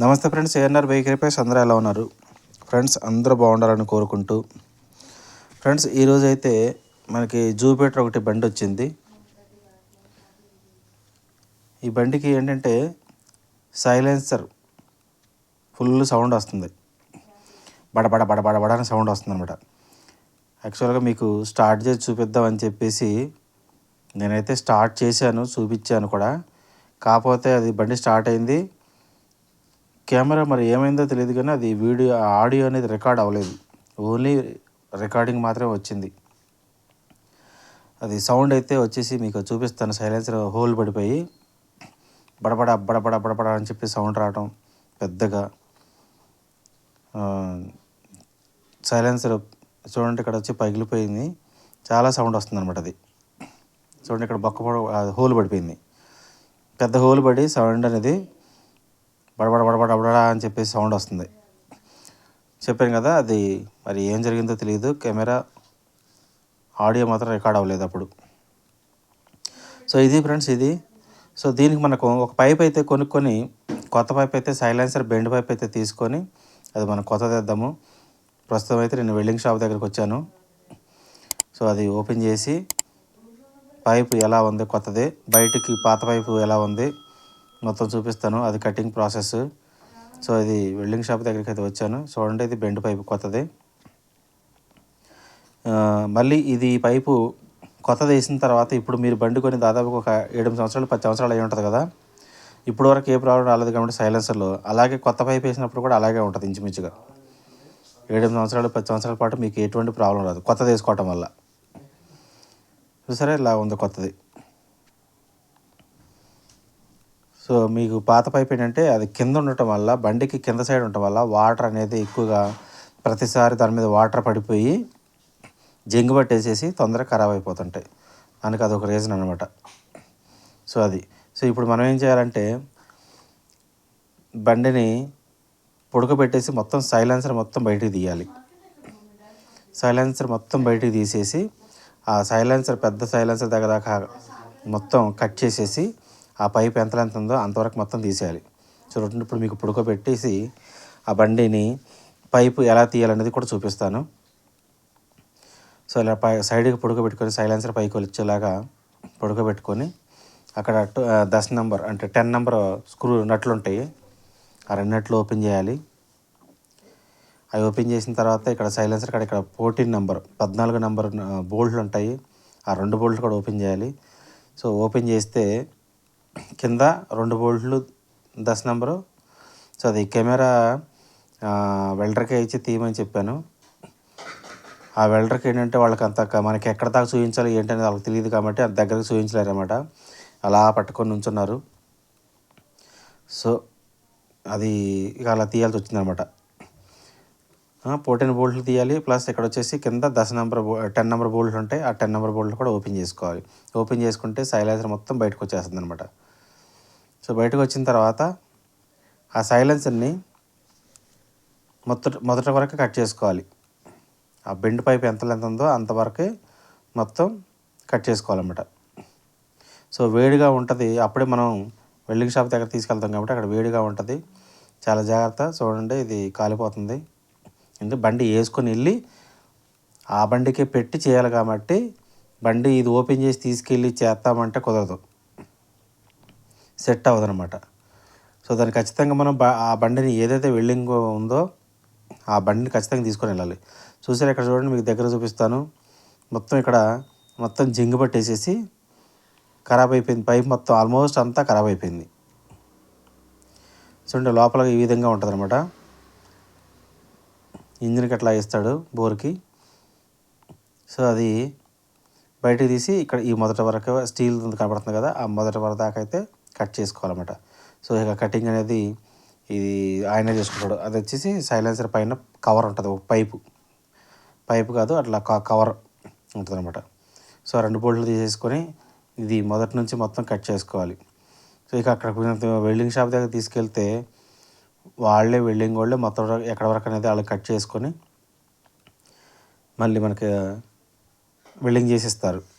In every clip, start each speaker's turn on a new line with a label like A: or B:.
A: నమస్తే friends ANR బేకరీపై repairs అందరూ ఎలా ఉన్నారు? ఫ్రెండ్స్ అందరూ బాగుండాలని కోరుకుంటూ. ఫ్రెండ్స్ ఈరోజు అయితే మనకి జూపిటర్ ఒకటి బండి వచ్చింది. ఈ బండికి ఏంటంటే సైలెన్సర్ ఫుల్ సౌండ్ వస్తుంది. బడబడ బడబడ బడ అని సౌండ్ వస్తుంది అనమాట యాక్చువల్గా మీకు స్టార్ట్ చేసి చూపిద్దామని చెప్పేసి నేనైతే స్టార్ట్ చేశాను చూపించాను కూడా. కాకపోతే అది బండి స్టార్ట్ అయింది. కెమెరా మరి ఏమైందో తెలియదు కానీ అది వీడియో ఆడియో అనేది రికార్డ్ అవ్వలేదు. ఓన్లీ రికార్డింగ్ మాత్రమే వచ్చింది. అది సౌండ్ అయితే వచ్చేసి మీకు చూపిస్తాను. సైలెన్సర్ హోల్ పడిపోయి బడబడ బడబడ బడబడ అని చెప్పి సౌండ్ రావడం పెద్దగా. సైలెన్సర్ చూడండి ఇక్కడ వచ్చి పగిలిపోయింది. చాలా సౌండ్ వస్తుంది అనమాట అది. చూడండి ఇక్కడ బొక్క పొడ- హోల్ పడిపోయింది. పెద్ద హోల్ పడి సౌండ్ అనేది బడబడ బడబడ బడబడా అని చెప్పేసి సౌండ్ వస్తుంది. చెప్పాను కదా అది మరి ఏం జరిగిందో తెలియదు. కెమెరా ఆడియో మాత్రం రికార్డ్ అవ్వలేదు అప్పుడు. సో ఇది ఫ్రెండ్స్ ఇది. సో దీనికి మనకు ఒక పైప్ అయితే కొనుక్కొని కొత్త పైప్ అయితే సైలెన్సర్ బెండ్ పైప్ అయితే తీసుకొని అది మనం కొత్త తెద్దాము. ప్రస్తుతం అయితే నేను వెల్డింగ్ షాప్ దగ్గరికి వచ్చాను. సో అది ఓపెన్ చేసి పైపు ఎలా ఉంది కొత్తది? బయటికి పాత పైపు ఎలా ఉంది? మొత్తం చూపిస్తాను. అది కటింగ్ ప్రాసెస్ సో ఇది వెల్డింగ్ షాప్ దగ్గరికి అయితే వచ్చాను. చూడండి ఇది బెండ్ పైపు కొత్తది. మళ్ళీ ఇది పైపు కొత్తది వేసిన తర్వాత ఇప్పుడు మీరు బండి కొని దాదాపు ఒక ఏడు సంవత్సరాలు పది సంవత్సరాలు అయి ఉంటుంది కదా. ఇప్పుడు వరకు ఏ ప్రాబ్లం రాలేదు కాబట్టి సైలెన్సర్లో అలాగే కొత్త పైప్ వేసినప్పుడు కూడా అలాగే ఉంటుంది ఇంచుమించుగా. ఏడు సంవత్సరాలు పది సంవత్సరాల పాటు మీకు ఎటువంటి ప్రాబ్లం రాదు కొత్తది వేసుకోవటం వల్ల. సరే ఇలా ఉంది కొత్తది. సో మీకు పాత పైప్ ఏంటంటే అది కింద ఉండటం వల్ల బండికి కింద సైడ్ ఉండటం వల్ల వాటర్ అనేది ఎక్కువగా ప్రతిసారి దాని మీద వాటర్ పడిపోయి జంగు పట్టేసేసి తొందరగా ఖరాబ్ అయిపోతుంటాయి. దానికి అదొక రీజన్ అనమాట సో అది. సో ఇప్పుడు మనం ఏం చేయాలంటే బండిని పుడకబెట్టేసి మొత్తం సైలెన్సర్ మొత్తం బయటికి తీయాలి. సైలెన్సర్ మొత్తం బయటికి తీసేసి ఆ సైలెన్సర్ పెద్ద సైలెన్సర్ దగ్గర దాకా మొత్తం కట్ చేసేసి ఆ పైపు ఎంత ఎంత ఉందో అంతవరకు మొత్తం తీసేయాలి. చూడండి ఇప్పుడు మీకు పుడకబెట్టేసి ఆ బండిని పైపు ఎలా తీయాలనేది కూడా చూపిస్తాను. సో ఇలా పై సైడ్కి పుడకబెట్టుకొని సైలెన్సర్ పైకి వచ్చేలాగా పుడకబెట్టుకొని అక్కడ దశ నెంబర్ అంటే టెన్ నెంబర్ స్క్రూ నట్లు ఉంటాయి. ఆ రెండు నట్లు ఓపెన్ చేయాలి. అవి ఓపెన్ చేసిన తర్వాత ఇక్కడ సైలెన్సర్ కాడ ఇక్కడ ఫోర్టీన్ నెంబర్ పద్నాలుగు నెంబర్ బోల్ట్లు ఉంటాయి. ఆ రెండు బోల్ట్లు కూడా ఓపెన్ చేయాలి. సో ఓపెన్ చేస్తే కింద రెండు బోల్ట్లు దశ నెంబరు. సో అది కెమెరా వెల్డర్కే ఇచ్చి తీయమని చెప్పాను. ఆ వెల్డర్కి ఏంటంటే వాళ్ళకి అంత మనకి ఎక్కడ దాకా చూపించాలి ఏంటనేది వాళ్ళకి తెలియదు కాబట్టి అంత దగ్గరకు చూపించలేరన్నమాట అలా పట్టుకొని ఉంచున్నారు సో అది ఇక అలా తీయాల్సి వచ్చిందనమాట పోటీన్ బోల్ట్లు తీయాలి. ప్లస్ ఇక్కడ వచ్చేసి కింద దశ నెంబర్ బో టెన్ నెంబర్ బోల్ట్లు ఉంటాయి. ఆ టెన్ నెంబర్ బోల్ట్లు కూడా ఓపెన్ చేసుకోవాలి. ఓపెన్ చేసుకుంటే సైలైజర్ మొత్తం బయటకు వచ్చేస్తుంది అనమాట సో బయటకు వచ్చిన తర్వాత ఆ సైలెన్సర్ని మొదట మొదటి వరకు కట్ చేసుకోవాలి. ఆ బెండ్ పైప్ ఎంత లెంత్ ఉందో అంతవరకే మొత్తం కట్ చేసుకోవాలన్నమాట. సో వేడిగా ఉంటుంది. అప్పుడే మనం వెల్డింగ్ షాప్ దగ్గర తీసుకెళ్తాం కాబట్టి అక్కడ వేడిగా ఉంటుంది. చాలా జాగ్రత్త. చూడండి ఇది కాలిపోతుంది. అంటే బండి వేసుకొని వెళ్ళి ఆ బండికే పెట్టి చేయాలి కాబట్టి బండి ఇది ఓపెన్ చేసి తీసుకెళ్ళి చేస్తామంటే కుదరదు. సెట్ అవ్వదనమాట సో దాన్ని ఖచ్చితంగా మనం ఆ బండిని ఏదైతే వెల్డింగ్ ఉందో ఆ బండిని ఖచ్చితంగా తీసుకొని వెళ్ళాలి. చూసారు ఇక్కడ చూడండి మీకు దగ్గర చూపిస్తాను. మొత్తం ఇక్కడ మొత్తం జింగు పట్టేసేసి ఖరాబ్ అయిపోయింది. పైప్ మొత్తం ఆల్మోస్ట్ అంతా ఖరాబ్ అయిపోయింది. చూడండి లోపల ఈ విధంగా ఉంటుంది అనమాట ఇంజిన్కి అట్లా ఇస్తాడు బోర్కి. సో అది బయటకు తీసి ఇక్కడ ఈ మొదటి వరకు స్టీల్ కనబడుతుంది కదా ఆ మొదటి వరకు దాకా అయితే కట్ చేసుకోవాలన్నమాట. సో ఇక కటింగ్ అనేది ఇది ఆయనే చేసుకుంటాడు. అది వచ్చేసి సైలెన్సర్ పైన కవర్ ఉంటుంది ఒక పైపు. పైపు కాదు అట్లా క- కవర్ ఉంటుంది అనమాట సో రెండు బోల్ట్లు తీసేసుకొని ఇది మొదటి నుంచి మొత్తం కట్ చేసుకోవాలి. సో ఇక అక్కడ వెల్డింగ్ షాప్ దగ్గర తీసుకెళ్తే వాళ్ళే వెల్డింగ్ వాళ్ళే మొత్తం ఎక్కడి ఎక్కడ వరకు అనేది వాళ్ళు కట్ చేసుకొని మళ్ళీ మనకి వెల్డింగ్ చేసిస్తారు.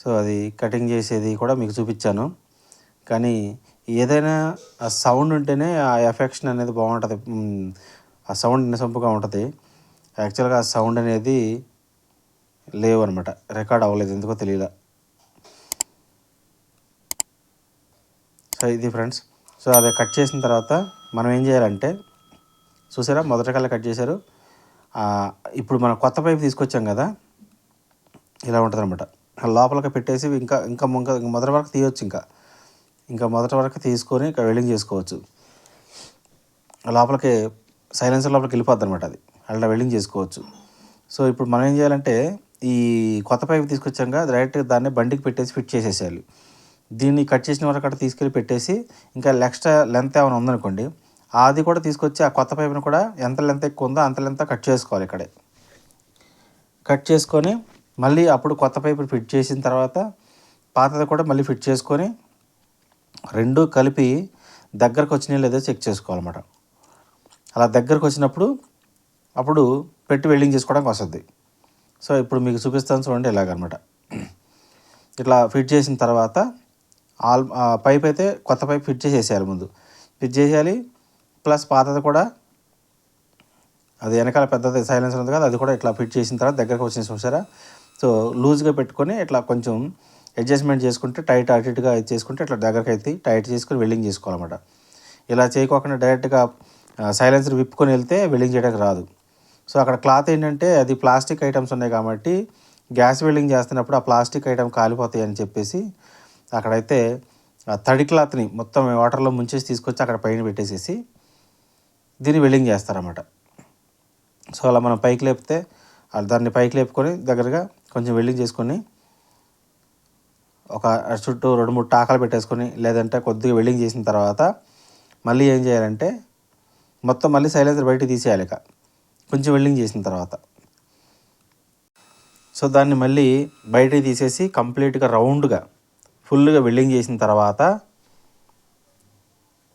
A: సో అది కటింగ్ చేసేది కూడా మీకు చూపించాను. కానీ ఏదైనా ఆ సౌండ్ ఉంటేనే ఆ ఎఫెక్షన్ అనేది బాగుంటుంది. ఆ సౌండ్ నిసంపుగా ఉంటుంది. యాక్చువల్గా ఆ సౌండ్ అనేది లేవు అనమాట రికార్డ్ అవ్వలేదు. ఎందుకో తెలియదు సో ఇది ఫ్రెండ్స్ సో అది కట్ చేసిన తర్వాత మనం ఏం చేయాలంటే చూసారా? మొదటి కల్లా కట్ చేశారు. ఇప్పుడు మనం కొత్త పైపు తీసుకొచ్చాం కదా? ఇలా ఉంటుంది అనమాట లోపలికి పెట్టేసి ఇంకా ఇంకా ఇంకా మొదటి వరకు తీయొచ్చు ఇంకా. ఇంకా మొదటి వరకు తీసుకొని ఇక్కడ వెల్డింగ్ చేసుకోవచ్చు. లోపలికి సైలెన్సర్ లోపలికి వెళ్ళిపోద్ది అనమాట అది. అలా వెల్డింగ్ చేసుకోవచ్చు. సో ఇప్పుడు మనం ఏం చేయాలంటే ఈ కొత్త పైపు తీసుకొచ్చాక డైరెక్ట్గా దాన్ని బండికి పెట్టేసి ఫిట్ చేసేసేయాలి. దీన్ని కట్ చేసిన వరకు అక్కడ తీసుకెళ్ళి పెట్టేసి ఇంకా ఎక్స్ట్రా లెంత్ ఏమైనా ఉందనుకోండి అది కూడా తీసుకొచ్చి ఆ కొత్త పైపుని కూడా ఎంత లెంత్ ఎక్కువ ఉందో అంత లెంత్ కట్ చేసుకోవాలి ఇక్కడే. కట్ చేసుకొని మళ్ళీ అప్పుడు కొత్త పైపు ఫిట్ చేసిన తర్వాత పాతది కూడా మళ్ళీ ఫిట్ చేసుకొని రెండు కలిపి దగ్గరకు వచ్చినాయో లేదో చెక్ చేసుకోవాలన్నమాట. అలా దగ్గరకు వచ్చినప్పుడు అప్పుడు పెట్టి వెల్డింగ్ చేసుకోవడానికి వస్తుంది. సో ఇప్పుడు మీకు చూపిస్తాను చూడండి ఇలాగనమాట ఇట్లా ఫిట్ చేసిన తర్వాత ఆల్ ఆ పైప్ అయితే కొత్త పైప్ ఫిట్ చేసేయాలి ముందు. ఫిట్ చేసేయాలి ప్లస్ పాతది కూడా అది వెనకాల పెద్దది సైలెన్సర్ ఉంది కదా అది కూడా ఇట్లా ఫిట్ చేసిన తర్వాత దగ్గరకు వచ్చిన చూసారా? సో లూజ్గా పెట్టుకొని ఇట్లా కొంచెం అడ్జస్ట్మెంట్ చేసుకుంటే టైట్ అటు ఇటుగా ఇది చేసుకుంటే ఇట్లా దగ్గరకు అయితే టైట్ చేసుకొని వెల్డింగ్ చేసుకోవాలన్నమాట. ఇలా చేయకోకుండా డైరెక్ట్గా సైలెన్సర్ విప్పుకొని వెళ్తే వెల్డింగ్ చేయడానికి రాదు. సో అక్కడ క్లాత్ ఏంటంటే అది ప్లాస్టిక్ ఐటమ్స్ ఉన్నాయి కాబట్టి గ్యాస్ వెల్డింగ్ చేస్తున్నప్పుడు ఆ ప్లాస్టిక్ ఐటమ్ కాలిపోతాయి అని చెప్పేసి అక్కడైతే ఆ తడి క్లాత్ని మొత్తం వాటర్లో ముంచేసి తీసుకొచ్చి అక్కడ పైన పెట్టేసేసి దీన్ని వెల్డింగ్ చేస్తారన్నమాట. సో అలా మనం పైకి లేపితే దాన్ని పైకి లేపుకొని దగ్గరగా కొంచెం వెల్డింగ్ చేసుకొని ఒక చుట్టూ రెండు మూడు టాకాలు పెట్టేసుకొని లేదంటే కొద్దిగా వెల్డింగ్ చేసిన తర్వాత మళ్ళీ ఏం చేయాలంటే మొత్తం మళ్ళీ సైలెన్సర్ బయటికి తీసేయాలి ఇక. కొంచెం వెల్డింగ్ చేసిన తర్వాత. సో దాన్ని మళ్ళీ బయటికి తీసేసి కంప్లీట్గా రౌండ్గా ఫుల్గా వెల్డింగ్ చేసిన తర్వాత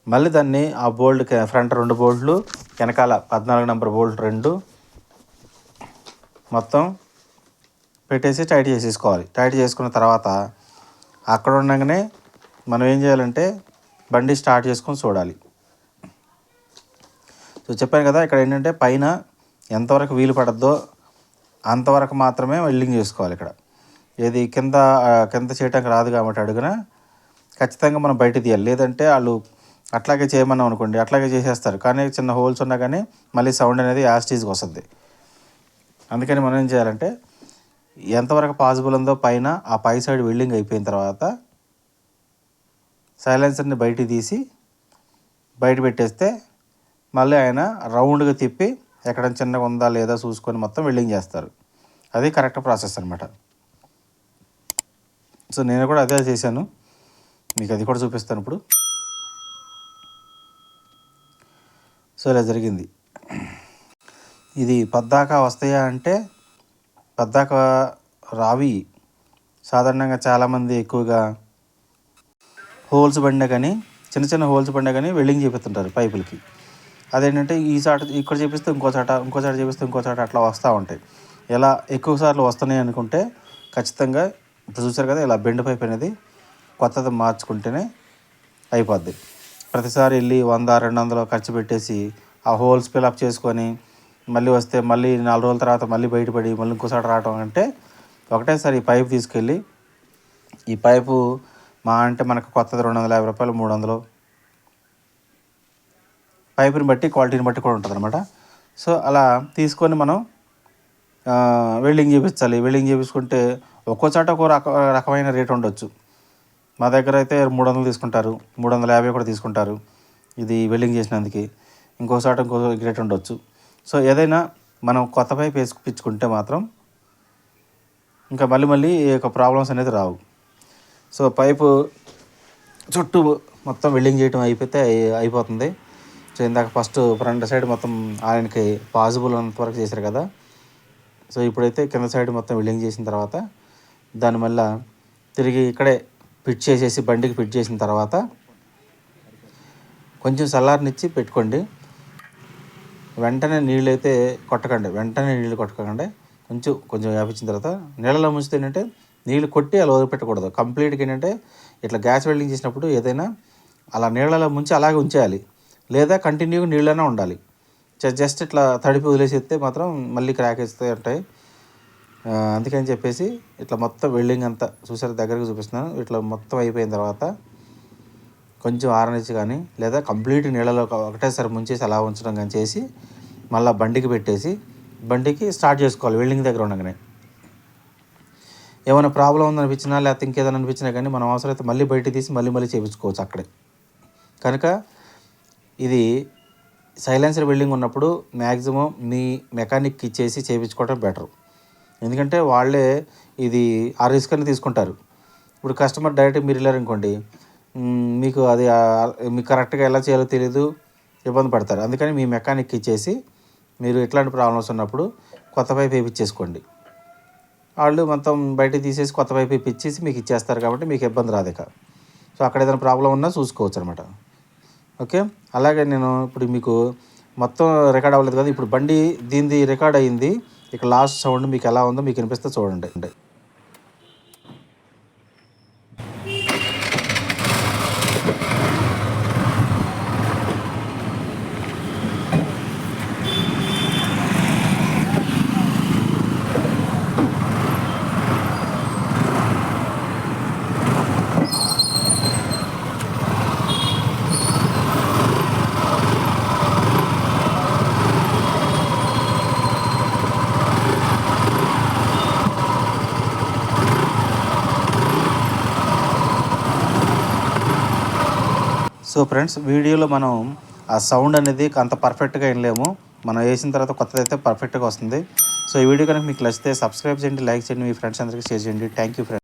A: మళ్ళీ దాన్ని ఆ బోల్డ్ ఫ్రంట్ రెండు బోల్ట్లు వెనకాల పద్నాలుగు నెంబర్ బోల్ట్ రెండు మొత్తం పెట్టేసి టైట్ చేసేసుకోవాలి. టైట్ చేసుకున్న తర్వాత అక్కడ ఉండగానే మనం ఏం చేయాలంటే బండి స్టార్ట్ చేసుకొని చూడాలి. సో చెప్పాను కదా ఇక్కడ ఏంటంటే పైన ఎంతవరకు వీలు పడద్దో అంతవరకు మాత్రమే వెల్డింగ్ చేసుకోవాలి ఇక్కడ. ఏది కింద కింద చేయడానికి రాదు కాబట్టి అడుగున ఖచ్చితంగా మనం బయట తీయాలి. లేదంటే వాళ్ళు అట్లాగే చేయమన్నాం అనుకోండి అట్లాగే చేసేస్తారు. కానీ చిన్న హోల్స్ ఉన్నా కానీ మళ్ళీ సౌండ్ అనేది యాస్టీజ్కి వస్తుంది. అందుకని మనం ఏం చేయాలంటే ఎంతవరకు పాసిబుల్ ఉందో పైన ఆ పై సైడ్ వెల్డింగ్ అయిపోయిన తర్వాత సైలెన్సర్ని బయటికి తీసి బయట పెట్టేస్తే మళ్ళీ ఆయన రౌండ్గా తిప్పి ఎక్కడ చిన్నగా ఉందా లేదా చూసుకొని మొత్తం వెల్డింగ్ చేస్తారు. అది కరెక్ట్ ప్రాసెస్ అనమాట సో నేను కూడా అదే చేశాను. మీకు అది కూడా చూపిస్తాను ఇప్పుడు. సో ఇలా జరిగింది. ఇది పద్దాకా వస్తాయా అంటే పద్దాక రావి సాధారణంగా చాలామంది ఎక్కువగా హోల్స్ పడినా కానీ చిన్న చిన్న హోల్స్ పడినా కానీ వెల్డింగ్ చేపిస్తుంటారు పైపులకి. అదేంటంటే ఈ చాట ఇక్కడ చేపిస్తే ఇంకో చాట ఇంకో చాట చేపిస్తే ఇంకో చాట అట్లా వస్తూ ఉంటాయి. ఎలా ఎక్కువ సార్లు వస్తున్నాయి అనుకుంటే ఖచ్చితంగా ఇప్పుడు చూసారు కదా ఇలా బెండ్ పైప్ అనేది కొత్తది మార్చుకుంటేనే అయిపోద్ది. ప్రతిసారి వెళ్ళి వంద రెండు వందలు ఖర్చు పెట్టేసి ఆ హోల్స్ ఫిలప్ చేసుకొని మళ్ళీ వస్తే మళ్ళీ నాలుగు రోజుల తర్వాత మళ్ళీ బయటపడి మళ్ళీ ఇంకోసారి రావడం అంటే ఒకటేసారి ఈ పైపు తీసుకెళ్ళి ఈ పైపు మా అంటే మనకు కొత్తది రెండు వందల యాభై రూపాయలు మూడు వందలు. పైపుని బట్టి క్వాలిటీని బట్టి కూడా ఉంటుంది అనమాట సో అలా తీసుకొని మనం వెల్డింగ్ చేపించాలి. వెల్డింగ్ చేపించుకుంటే ఒక్కో చాట ఒక్కో రక రకమైన రేట్ ఉండొచ్చు. మా దగ్గర అయితే మూడు వందలు తీసుకుంటారు. మూడు వందల యాభై కూడా తీసుకుంటారు. ఇది వెల్డింగ్ చేసినందుకు. ఇంకో చాట ఇంకో రేట్ ఉండొచ్చు. సో ఏదైనా మనం కొత్త పైప్ వేసుకుంటే మాత్రం ఇంకా మళ్ళీ మళ్ళీ ఈ యొక్క ప్రాబ్లమ్స్ అనేది రావు. సో పైపు చుట్టూ మొత్తం వెల్డింగ్ చేయడం అయిపోతే అయిపోతుంది. సో ఇందాక ఫస్ట్ ఫ్రంట్ సైడ్ మొత్తం ఆయనకి పాసిబుల్ అంత వరకు చేశారు కదా. సో ఇప్పుడైతే కింద సైడ్ మొత్తం వెల్డింగ్ చేసిన తర్వాత దాని మళ్ళా తిరిగి ఇక్కడే ఫిట్ చేసేసి బండికి ఫిట్ చేసిన తర్వాత కొంచెం సల్లారనిచ్చి పెట్టుకోండి. వెంటనే నీళ్ళు అయితే కొట్టకండి. వెంటనే నీళ్ళు కొట్టకండి. కొంచెం కొంచెం వ్యాపించిన తర్వాత నీళ్ళలో ముంచితే ఏంటంటే నీళ్ళు కొట్టి అలా వదిలిపెట్టకూడదు. కంప్లీట్గా ఏంటంటే ఇట్లా గ్యాస్ వెల్డింగ్ చేసినప్పుడు ఏదైనా అలా నీళ్ళలో ముంచి అలాగే ఉంచేయాలి. లేదా కంటిన్యూగా నీళ్ళనే ఉండాలి. జస్ట్ ఇట్లా తడిపి వదిలేసేస్తే మాత్రం మళ్ళీ క్రాక్ వేస్తూ ఉంటాయి అందుకని చెప్పేసి ఇట్లా మొత్తం వెల్డింగ్ అంతా చూసారు? దగ్గరకు చూపిస్తున్నాను. ఇట్లా మొత్తం అయిపోయిన తర్వాత కొంచెం ఆరనిచ్చి కానీ లేదా కంప్లీట్ నీళ్ళలో ఒకటేసారి ముంచేసి అలా ఉంచడం కానీ చేసి మళ్ళీ బండికి పెట్టేసి బండికి స్టార్ట్ చేసుకోవాలి వెల్డింగ్ దగ్గర ఉండగానే. ఏమైనా ప్రాబ్లం ఉందనిపించినా లేకపోతే ఇంకేదైనా అనిపించినా కానీ మనం అవసరమైతే మళ్ళీ బయట తీసి మళ్ళీ మళ్ళీ చేయించుకోవచ్చు అక్కడే. కనుక ఇది సైలెన్సర్ వెల్డింగ్ ఉన్నప్పుడు మ్యాక్సిమం మీ మెకానిక్కి ఇచ్చేసి చేయించుకోవడం బెటర్. ఎందుకంటే వాళ్ళే ఇది ఆ రిస్క్ అని తీసుకుంటారు. ఇప్పుడు కస్టమర్ డైరెక్ట్ మీరు వెళ్ళారనుకోండి మీకు అది మీకు కరెక్ట్గా ఎలా చేయాలో తెలియదు ఇబ్బంది పడతారు. అందుకని మీ మెకానిక్కి ఇచ్చేసి మీరు ఇట్లాంటి ప్రాబ్లమ్స్ ఉన్నప్పుడు కొత్త పైప్ వేయించేసుకోండి వాళ్ళు మొత్తం బయటకు తీసేసి కొత్త పైప్ ఇచ్చేసి మీకు ఇచ్చేస్తారు కాబట్టి మీకు ఇబ్బంది రాదు ఇక. సో అక్కడ ఏదైనా ప్రాబ్లం ఉన్నా చూసుకోవచ్చు అనమాట ఓకే? అలాగే నేను ఇప్పుడు మీకు మొత్తం రికార్డ్ అవ్వలేదు కదా ఇప్పుడు బండి దీనిది రికార్డ్ అయ్యింది. ఇక లాస్ట్ సౌండ్ మీకు ఎలా ఉందో మీకు వినిపిస్తే చూడండి. సో ఫ్రెండ్స్ వీడియోలో మనం ఆ సౌండ్ అనేది అంత పర్ఫెక్ట్గా వినలేము మనం వేసిన తర్వాత కొత్తదైతే పర్ఫెక్ట్గా వస్తుంది. సో ఈ వీడియో కనుక మీకు నచ్చితే సబ్స్క్రైబ్ చేయండి లైక్ చేయండి మీ ఫ్రెండ్స్ అందరికీ షేర్ చేయండి. Thank you friends